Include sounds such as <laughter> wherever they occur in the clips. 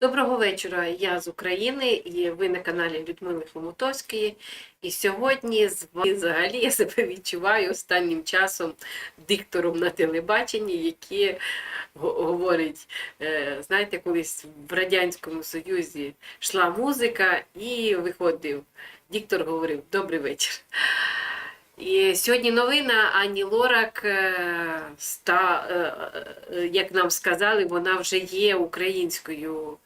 Доброго вечора, я з України і ви на каналі Людмили Хомутовської. І сьогодні з вами взагалі я себе відчуваю останнім часом диктором на телебаченні, який говорить, е, знаєте, колись в Радянському Союзі йшла музика і виходив. Диктор говорив Добрий вечір. Сьогодні новина Ані Лорак, е, ста, е, е, як нам сказали, вона вже є українською,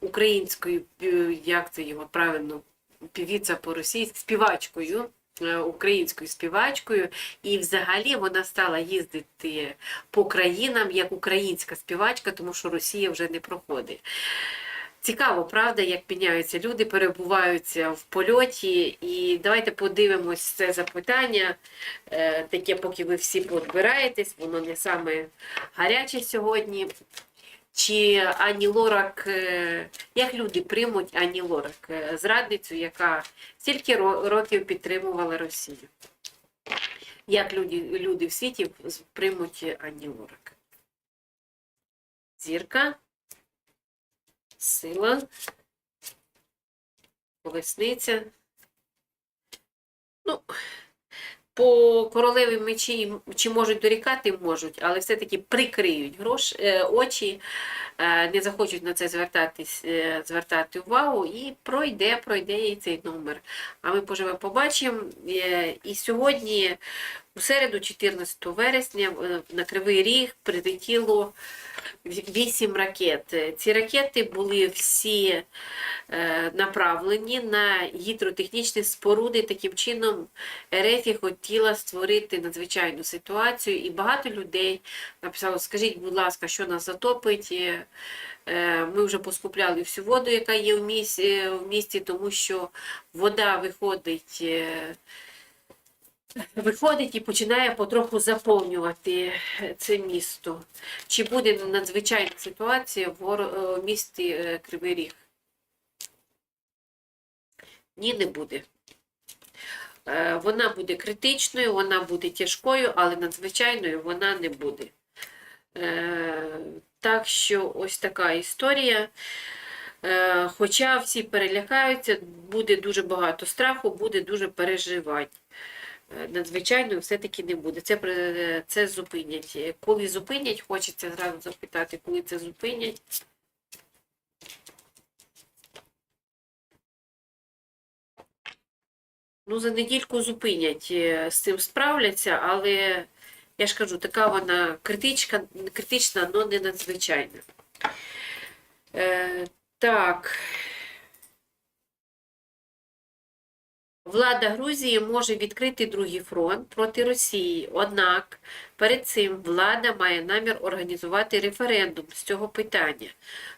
українською, як це його правильно, півіця по-російськи, співачкою. е, Українською співачкою, і взагалі вона стала їздити по країнам як українська співачка, тому що Росія вже не проходить. Цікаво, правда, як міняються люди, перебуваються в польоті. І давайте подивимось це запитання, е, таке, поки ви всі підбираєтесь, воно не саме гаряче сьогодні. Чи Ані Лорак, е, як люди приймуть Ані Лорак, е, зрадницю, яка стільки років підтримувала Росію? Як люди, люди в світі приймуть Ані Лорак? Зірка сила, колесниця. Ну, по королеві мечі чи можуть дорікати, можуть, але все-таки прикриють грош, е, очі, е, не захочуть на це звертатись, е, звертати увагу, і пройде, пройде і цей номер. А ми поживемо побачимо. І сьогодні, у середу, 14 вересня, на Кривий Ріг прилетіло вісім ракет. Ці ракети були всі е, направлені на гідротехнічні споруди. Таким чином РФ хотіла створити надзвичайну ситуацію, і багато людей написало: скажіть, будь ласка, що нас затопить. Е, е, Ми вже поскупляли всю воду, яка є в місті, в місті тому що вода виходить. Е, Виходить і починає потроху заповнювати це місто. Чи буде надзвичайна ситуація в е, місті е, Кривий Ріг? Ні, не буде. Е, Вона буде критичною, вона буде тяжкою, але надзвичайною вона не буде. Е, Так що ось така історія. Е, Хоча всі перелякаються, буде дуже багато страху, буде дуже переживань. Надзвичайно все-таки не буде. Це, це зупинять. Коли зупинять, хочеться зразу запитати, коли це зупинять. Ну, за недільку зупинять, е, з цим справляться, але я ж кажу, така вона критичка, критична, але не надзвичайна. Е, так. Влада Грузії може відкрити другий фронт проти Росії. Однак перед цим влада має намір організувати референдум з цього питання.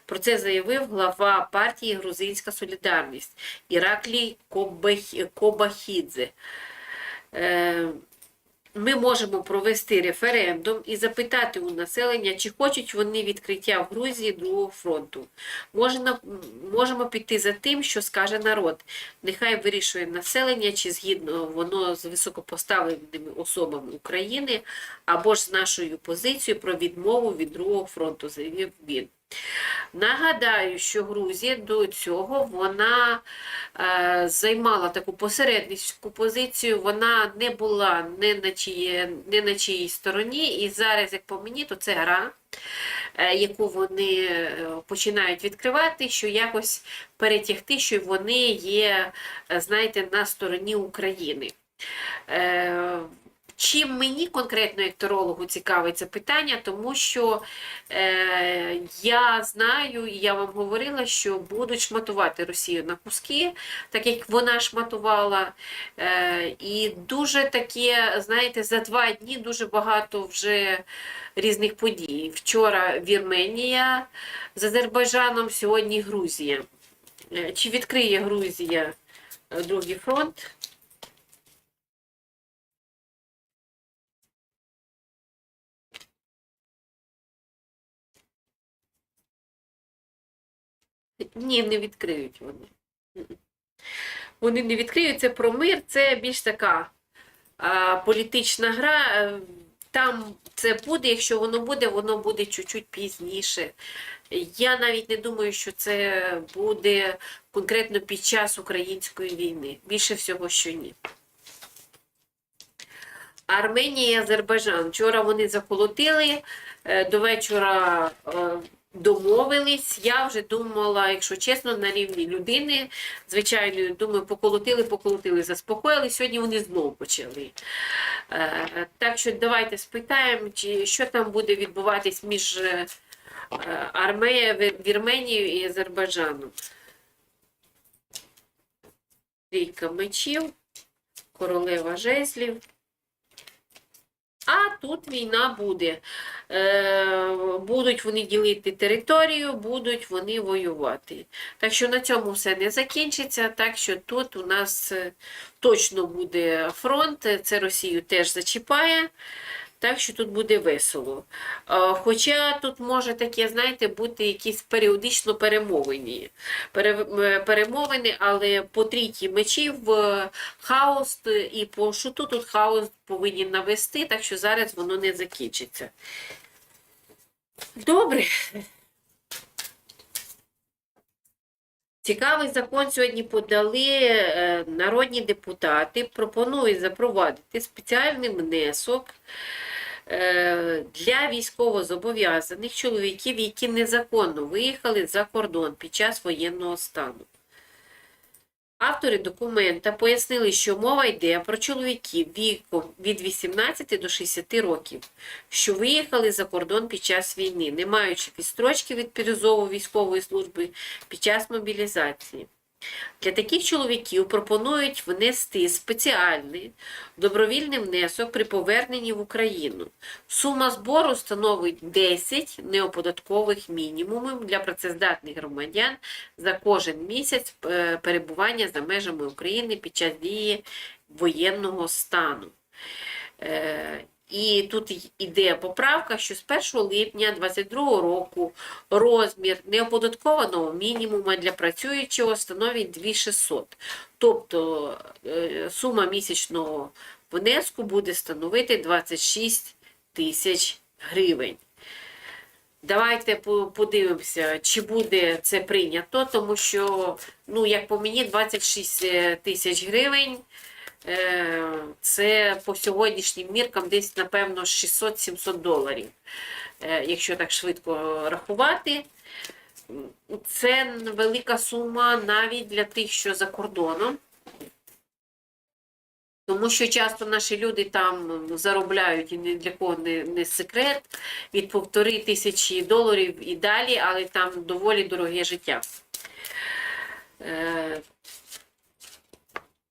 Про це заявив глава партії Грузинська Солідарність Іраклій Кобахідзе. Ми можемо провести референдум і запитати у населення, чи хочуть вони відкриття в Грузії другого фронту. Можна, можемо піти за тим, що скаже народ. Нехай вирішує населення, чи згідно воно з високопоставленими особами України, або ж з нашою позицією про відмову від другого фронту, заявив він. Нагадаю, що Грузія до цього вона е, займала таку посередницьку позицію, вона не була не на, чиє, не на чиїй стороні, і зараз, як по мені, то це гра, е, яку вони е, починають відкривати, що якось перетягти, що вони є, е, знаєте, на стороні України. Е, Чим мені конкретно як терологу цікаве це питання, тому що е, я знаю, і я вам говорила, що будуть шматувати Росію на куски, так як вона шматувала. Е, і дуже таке, знаєте, за два дні дуже багато вже різних подій. Вчора Вірменія з Азербайджаном, сьогодні Грузія. Е, Чи відкриє Грузія е, другий фронт? Ні, не відкриють вони. Вони не відкриють це про мир, це більш така а, політична гра. Там це буде, якщо воно буде, воно буде чуть-чуть пізніше. Я навіть не думаю, що це буде конкретно під час української війни. Більше всього, що ні. Арменія і Азербайджан. Вчора вони заколотили, е, до вечора е, домовились. Я вже думала, якщо чесно, на рівні людини, звичайно, думаю, поколотили, поколотили, заспокоїли. Сьогодні вони знову почали. Е, Так що давайте спитаємо, чи що там буде відбуватись між е, Армеєю, Вірменією і Азербайджаном. Трійка мечів, королева жезлів. Тут війна буде. Е, будуть вони ділити територію, будуть вони воювати. Так що на цьому все не закінчиться. Так що тут у нас е, точно буде фронт, це Росію теж зачіпає. Так що тут буде весело. Е, Хоча тут може таке, знаєте, бути якісь періодично перемовини. Е, перемовини, але по трійки мечів е, хаос і по шуту тут хаос повинні навести, так що зараз воно не закінчиться. Добре. Цікавий закон сьогодні подали е, народні депутати. Пропонують запровадити спеціальний внесок е, для військовозобов'язаних чоловіків, які незаконно виїхали за кордон під час воєнного стану. Автори документа пояснили, що мова йде про чоловіків віком від 18 до 60 років, що виїхали за кордон під час війни, не маючи відстрочки від призову військової служби під час мобілізації. Для таких чоловіків пропонують внести спеціальний добровільний внесок при поверненні в Україну. Сума збору становить 10 неоподаткових мінімумів для працездатних громадян за кожен місяць е, перебування за межами України під час дії воєнного стану. Е, І тут й- іде поправка, що з 1 липня 2022 року розмір неоподаткованого мінімуму для працюючого становить 2600. Тобто е, сума місячного внеску буде становити 26 тисяч гривень. Давайте подивимося, чи буде це прийнято, тому що, ну, як по мені, 26 тисяч гривень е, це по сьогоднішнім міркам десь, напевно, 600-700 доларів. Е, Якщо так швидко рахувати, це велика сума навіть для тих, що за кордоном. Тому що часто наші люди там заробляють і ні для кого не, не секрет від півтори тисячі доларів і далі, але там доволі дороге життя.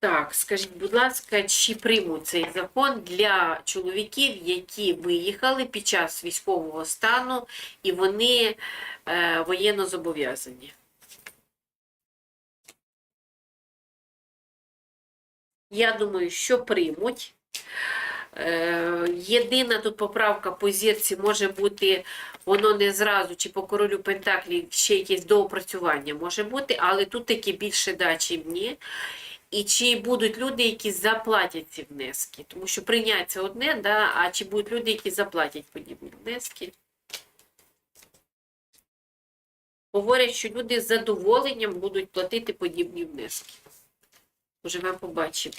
Так, скажіть, будь ласка, чи приймуть цей закон для чоловіків, які виїхали під час військового стану і вони е, воєнно зобов'язані? Я думаю, що приймуть. Е, Єдина тут поправка по зірці може бути, воно не зразу, чи по королю Пентаклі ще якесь доопрацювання може бути, але тут таки більше да, чим ні. І чи будуть люди, які заплатять ці внески? Тому що прийняття одне, да, а чи будуть люди, які заплатять подібні внески? Говорять, що люди з задоволенням будуть платити подібні внески. Поживемо, побачимо.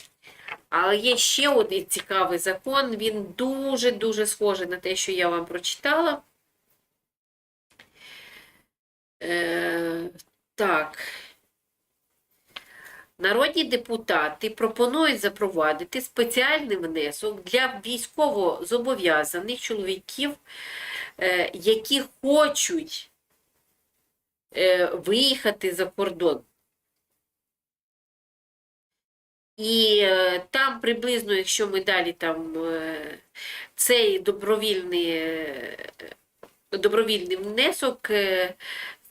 Але є ще один цікавий закон. Він дуже-дуже схожий на те, що я вам прочитала. Е, так. Народні депутати пропонують запровадити спеціальний внесок для військово-зобов'язаних чоловіків, е, які хочуть е, виїхати за кордон. І е, там приблизно, якщо ми далі там цей добровільний, добровільний внесок,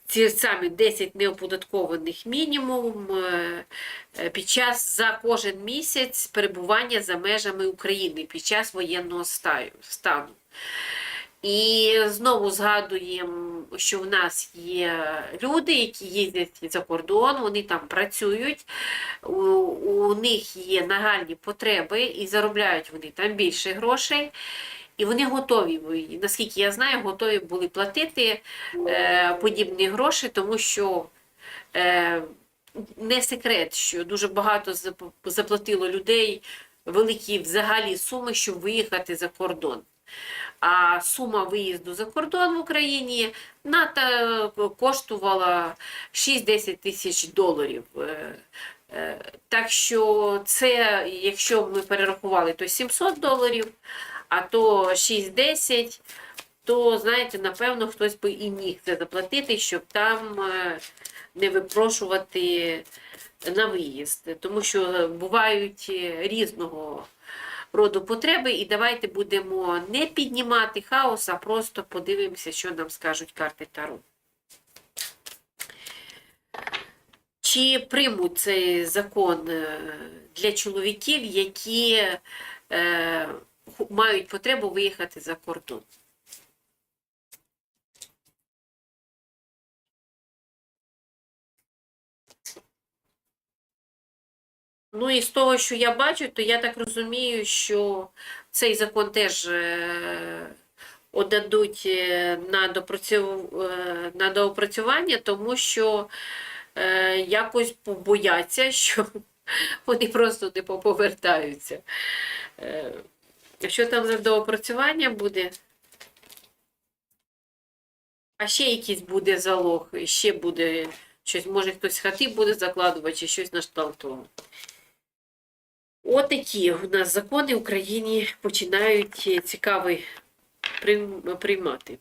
ці самі 10 неоподаткованих мінімум е, е, під час за кожен місяць перебування за межами України під час воєнного стану. І знову згадуємо, що в нас є люди, які їздять за кордон, вони там працюють, у, у них є нагальні потреби і заробляють вони там більше грошей. І вони готові, наскільки я знаю, готові були платити е, подібні гроші, тому що е, не секрет, що дуже багато заплатило людей великі взагалі суми, щоб виїхати за кордон. А сума виїзду за кордон в Україні НАТО коштувала 6-10 тисяч доларів. Е, е, Так що це, якщо ми перерахували, то 700 доларів, а то 6-10, то, знаєте, напевно, хтось би і міг це заплатити, щоб там е, не випрошувати на виїзд. Тому що бувають е, різного роду потреби, і давайте будемо не піднімати хаос, а просто подивимося, що нам скажуть карти Таро. Чи приймуть цей закон е, для чоловіків, які мають потребу виїхати за кордон? Ну і з того, що я бачу, то я так розумію, що цей закон теж е, отдадуть е, на, допрацю... е, на доопрацювання, тому що якось побояться, що <laughs> вони просто не поповертаються. Е, Що там за доопрацювання буде? А ще якийсь буде залог, ще буде щось, може хтось хати буде закладувати, чи щось на кшталт того. Отакі у нас закони в Україні починають цікаві приймати.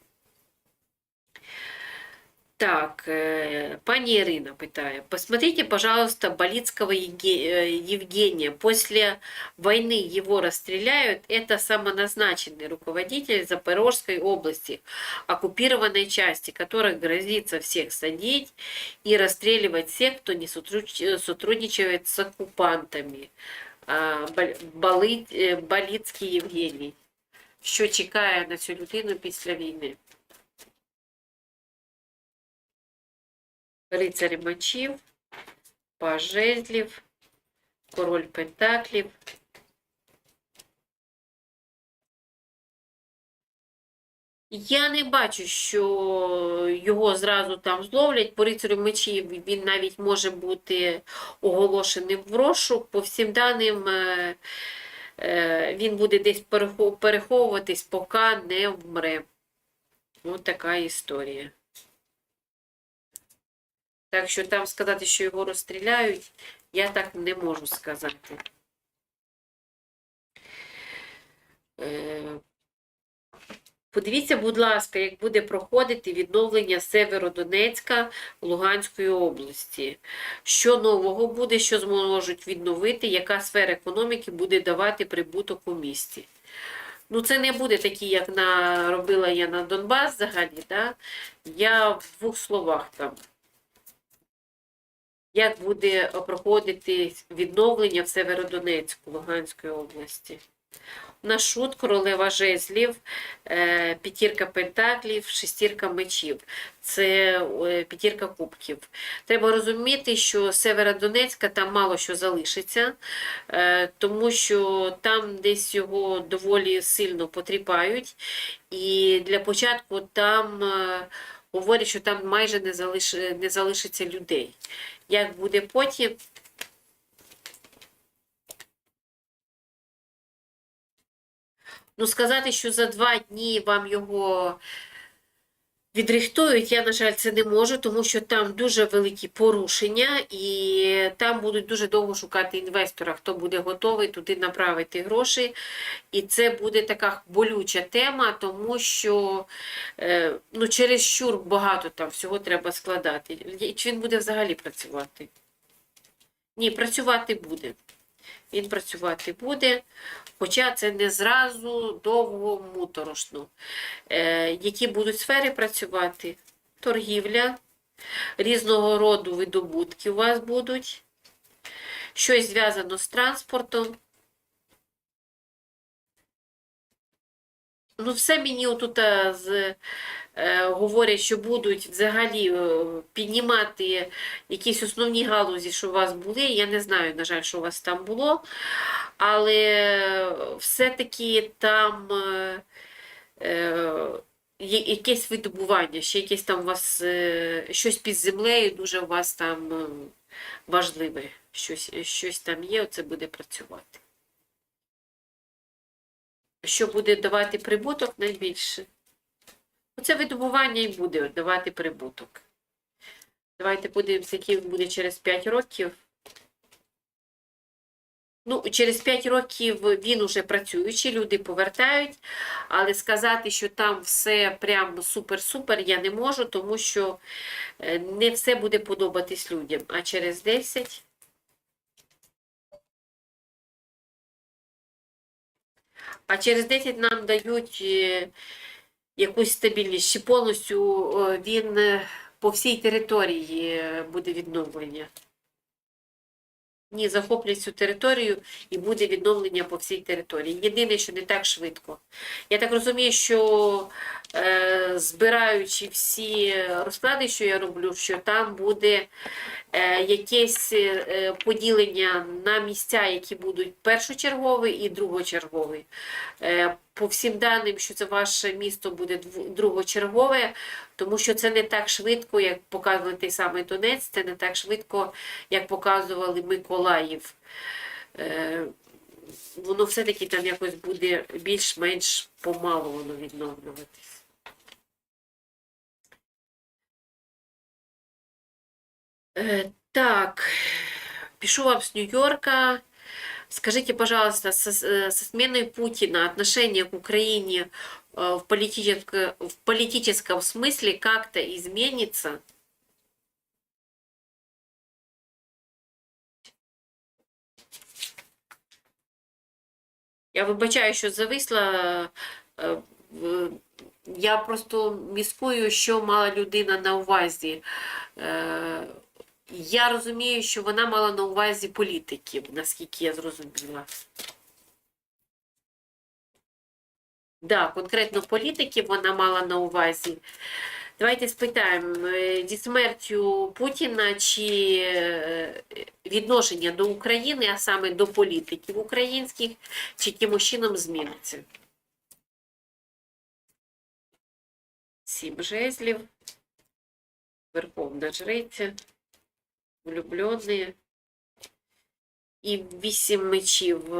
Так, э, пани Ирина питає. Посмотрите, пожалуйста, Болицкого Еге- э, Евгения. После войны его расстреляют. Это самоназначенный руководитель Запорожской области, оккупированной части, который грозится всех садить и расстреливать всех, кто не сотруч- сотрудничает с оккупантами. А, Бал- Бали- е, Баліцький Євгеній. Що чекає на цю людину після війни? Рицарь мечів, паж жезлів, король пентаклів. Я не бачу, що його зразу там зловлять. По рицарю мечів він навіть може бути оголошеним в розшук. По всім даним, е, е, він буде десь переховуватись, поки не вмре. Ось така історія. Так що там сказати, що його розстріляють, я так не можу сказати. Е, Подивіться, будь ласка, як буде проходити відновлення Северодонецька Луганської області. Що нового буде, що зможуть відновити, яка сфера економіки буде давати прибуток у місті. Ну, це не буде такі, як на, робила я на Донбас взагалі. Да? Я в двох словах там. Як буде проходити відновлення в Северодонецьку Луганської області? На шут королева жезлів, е, п'ятірка пентаклів, шестірка мечів. Це е, п'ятірка кубків. Треба розуміти, що Северодонецька там мало що залишиться, е, тому що там десь його доволі сильно потріпають. І для початку там е, говорять, що там майже не, залиш... не залишиться людей. Як буде потім, Ну, сказати, що за два дні вам його відрихтують, я, на жаль, це не можу, тому що там дуже великі порушення, і там будуть дуже довго шукати інвестора, хто буде готовий туди направити гроші. І це буде така болюча тема, тому що е, ну, через щур багато там всього треба складати. Чи він буде взагалі працювати? Ні, працювати буде. Він працювати буде, хоча це не зразу довго муторошно. Е, які будуть сфери працювати? Торгівля, різного роду видобутки у вас будуть, щось зв'язано з транспортом. Ну, все мені отут е, з, говорять, що будуть взагалі е, піднімати якісь основні галузі, що у вас були. Я не знаю, на жаль, що у вас там було, але все-таки там е, е, є- якесь видобування, ще якесь там у вас е, щось під землею, дуже у вас там е, важливе, щось, щось там є, оце буде працювати. Що буде давати прибуток найбільше? Оце видобування і буде давати прибуток. Давайте подивимося, який буде через 5 років. Ну, через 5 років він уже працюючий, люди повертають, але сказати, що там все прям супер-супер, я не можу, тому що е, не все буде подобатись людям. А через 10. А через 10 нам дають е, якусь стабільність. Чи повністю е, він е, по всій території е, буде відновлення. Ні, захоплять цю територію і буде відновлення по всій території. Єдине, що не так швидко. Я так розумію, що збираючи всі розклади, що я роблю, що там буде е, якесь е, поділення на місця, які будуть першочергові і другочергові. Е, по всім даним, що це ваше місто буде другочергове, тому що це не так швидко, як показували той самий Донець, це не так швидко, як показували Миколаїв. Е, воно все-таки там якось буде більш-менш помалу воно відновлюватись. Э, Так, пишу вам с Нью-Йорка. Скажите, пожалуйста, со, э, со сменой Путина отношение к Украине э, в, политическом, в политическом смысле как-то изменится? Я вибачаю, що зависла. Я просто міскую, що мала людина на увазі. Я розумію, що вона мала на увазі політиків, наскільки я зрозуміла. Да, конкретно політиків вона мала на увазі. Давайте спитаємо, е, зі смертю Путіна чи е, відношення до України, а саме до політиків українських, чи якимось чином зміниться? Сім жезлів, Верховна Жриця, влюблені і вісім мечів.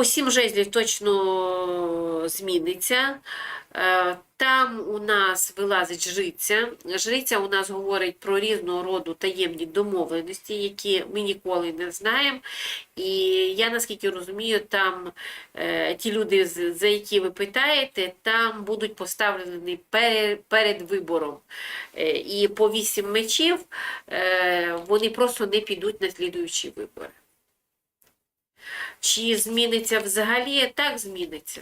Е, По сім жезлів точно зміниться. Е, Там у нас вилазить жриця. Жриця у нас говорить про різного роду таємні домовленості, які ми ніколи не знаємо. І я наскільки розумію, там е, ті люди, за які ви питаєте, там будуть поставлені перед, вибором. Е, І по вісім мечів е, вони просто не підуть на слідуючі вибори. Чи зміниться взагалі? Так зміниться.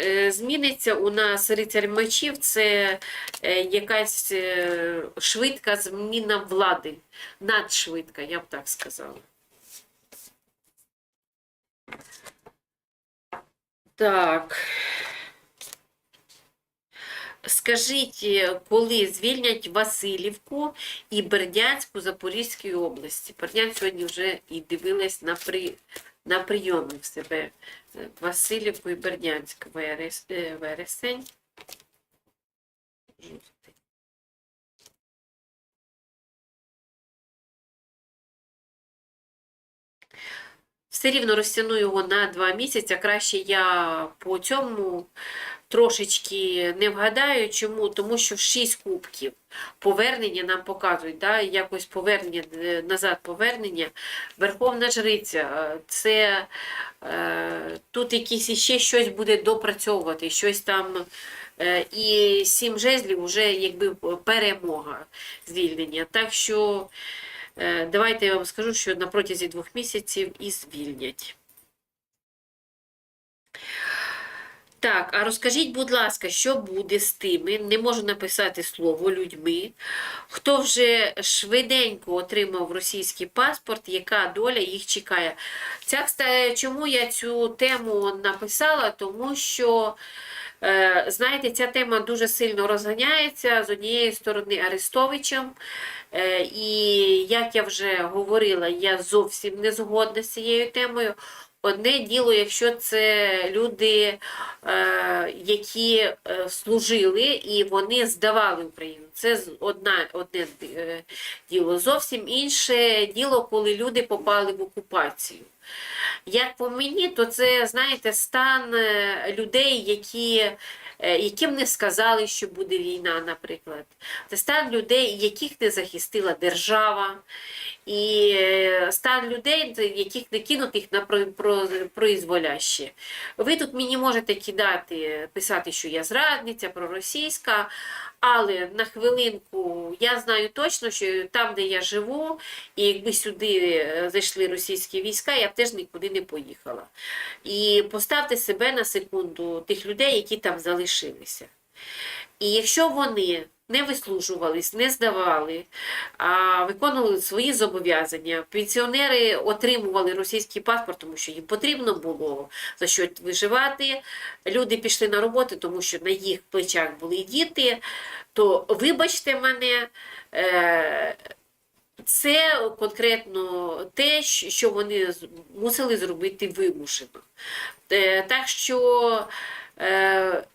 Е, Зміниться у нас рицарь мечів, це е, якась е, швидка зміна влади, надшвидка, я б так сказала. Так. Скажіть, е, коли звільнять Васильівку і Бердянську Запорізької області? Бердянськ сьогодні вже і дивилась на, при... на прийоми в себе. Е, Васильівку і Бердянськ верес... е, вересень. Все рівно розтягну його на два місяці. Краще я по цьому трошечки не вгадаю. Чому? Тому що шість кубків повернення нам показують, да, якось повернення е, назад повернення. Верховна Жриця, е, це е, тут якісь іще щось буде допрацьовувати, щось там. е, І сім жезлів вже якби перемога звільнення. Так що давайте я вам скажу, що на протязі двох місяців і звільнять. Так, а розкажіть, будь ласка, що буде з тими, не можу написати слово людьми, хто вже швиденько отримав російський паспорт, яка доля їх чекає. Ця, чому я цю тему написала? Тому що, е, знаєте, ця тема дуже сильно розганяється з однієї сторони Арестовичем. Е, І як я вже говорила, я зовсім не згодна з цією темою. Одне діло, якщо це люди, е, які е, служили і вони здавали Україну. Це одна, одне е, діло. Зовсім інше діло, коли люди попали в окупацію. Як по мені, то це, знаєте, стан е, людей, які, е, яким не сказали, що буде війна, наприклад. Це стан людей, яких не захистила держава, і е, стан людей, яких не кинутих на про- про- произволяще. Ви тут мені можете кидати, писати, що я зрадниця, проросійська, але на хвилинку я знаю точно, що там, де я живу, і якби сюди е, зайшли російські війська, я б теж нікуди не поїхала. І поставте себе на секунду тих людей, які там залишилися. І якщо вони не вислужувались, не здавали, а виконували свої зобов'язання, пенсіонери отримували російський паспорт, тому що їм потрібно було за що виживати. Люди пішли на роботу, тому що на їх плечах були діти. То вибачте мене. е, Це конкретно те, що вони мусили зробити вимушено. Е, Так що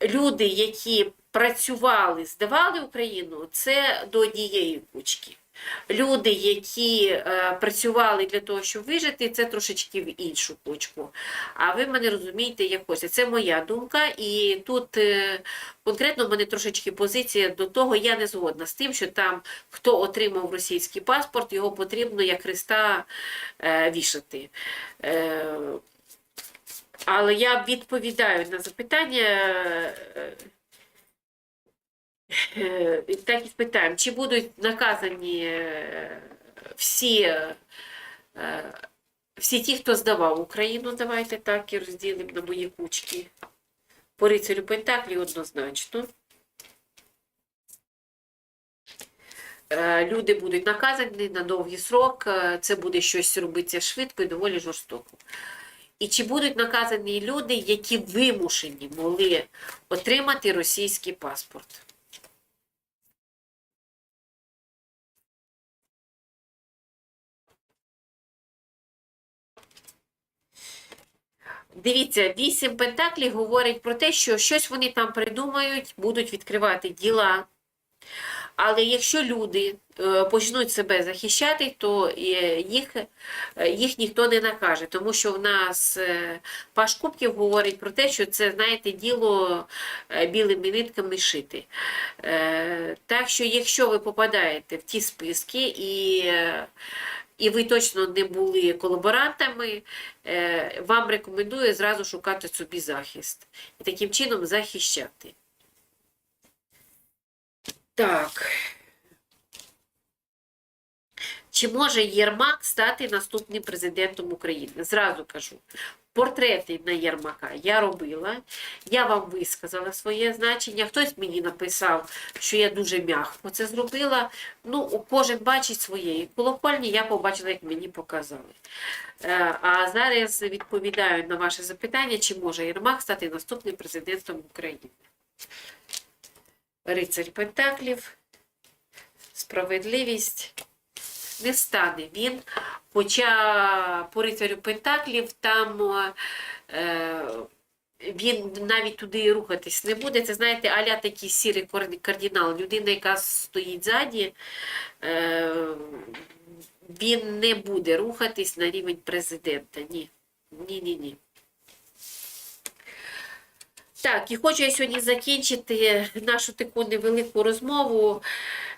люди, які працювали, здавали Україну, це до однієї кучки. Люди, які е, працювали для того, щоб вижити, це трошечки в іншу кучку. А ви мене розумієте якось. Це моя думка. І тут е, конкретно в мене трошечки позиція до того, я не згодна з тим, що там хто отримав російський паспорт, його потрібно як Христа е, вішати. Е, але я відповідаю на запитання. е, е, Так і спитаємо, чи будуть наказані е, всі, всі ті, хто здавав Україну, давайте так і розділимо на мої кучки. По рицарю Пентаклі однозначно. Люди будуть наказані на довгий срок, це буде щось робитися швидко і доволі жорстоко. І чи будуть наказані люди, які вимушені могли отримати російський паспорт? Дивіться, вісім пентаклів говорить про те, що щось вони там придумають, будуть відкривати діла. Але якщо люди е, почнуть себе захищати, то е, їх, е, їх ніхто не накаже, тому що в нас Паш Кубків говорить про те, що це, знаєте, діло білими нитками шити. Так що, якщо ви попадаєте в ті списки і, і ви точно не були колаборантами, вам рекомендую зразу шукати собі захист і таким чином захищати. Так. Чи може Єрмак стати наступним президентом України? Зразу кажу. Портрети на Єрмака я робила, я вам висказала своє значення. Хтось мені написав, що я дуже м'яко це зробила. Ну, кожен бачить своє. І колокольні я побачила, як мені показали. Е, А зараз відповідаю на ваше запитання, чи може Єрмак стати наступним президентом України. Рицарь Пентаклів, справедливість. Не стане він. Хоча по рицарю Пентаклів там е, він навіть туди рухатись не буде. Це, знаєте, аля такий сірий кардинал. Людина, яка стоїть ззаді, е, він не буде рухатись на рівень президента. Ні. Ні, ні, ні. Так, і хочу я сьогодні закінчити нашу таку невелику розмову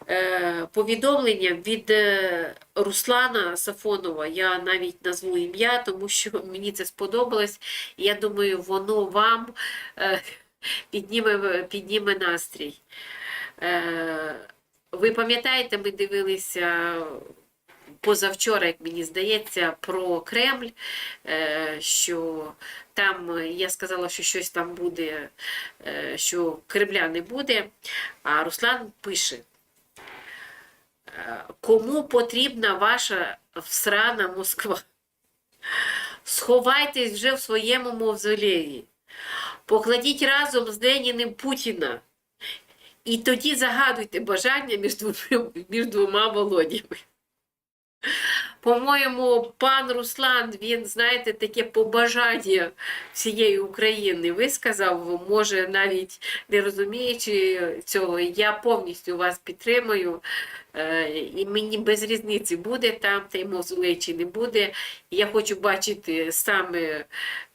е, повідомленням від е, Руслана Сафонова. Я навіть назву ім'я, тому що мені це сподобалось. Я думаю, воно вам е, підніме, підніме настрій. Е, ви пам'ятаєте, ми дивилися позавчора, як мені здається, про Кремль, е, що там я сказала, що щось там буде, е, що Кремля не буде. А Руслан пише, е, кому потрібна ваша всрана Москва? Сховайтесь вже в своєму мавзолеї. Покладіть разом з Леніним Путіна. І тоді загадуйте бажання між двома володями. По-моєму, пан Руслан, він, знаєте, таке побажання всієї України висказав, може, навіть не розуміючи цього, я повністю вас підтримую. Е, І мені без різниці буде там той мавзолей чи не буде. Я хочу бачити саме,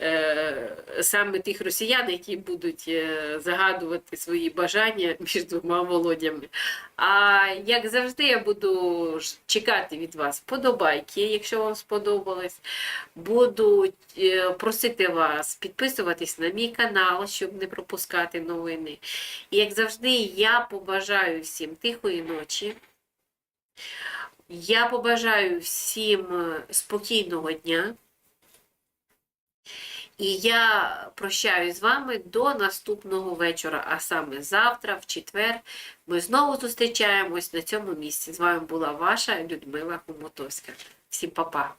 е, саме тих росіян, які будуть е, загадувати свої бажання між двома володями. А як завжди, я буду чекати від вас подобайки, якщо вам сподобалось. Буду просити вас підписуватись на мій канал, щоб не пропускати новини. І як завжди, я побажаю всім тихої ночі. Я побажаю всім е, спокійного дня. І я прощаюсь з вами до наступного вечора, а саме завтра, в четвер, ми знову зустрічаємось на цьому місці. З вами була ваша Людмила Хумотовська. Всім па-па!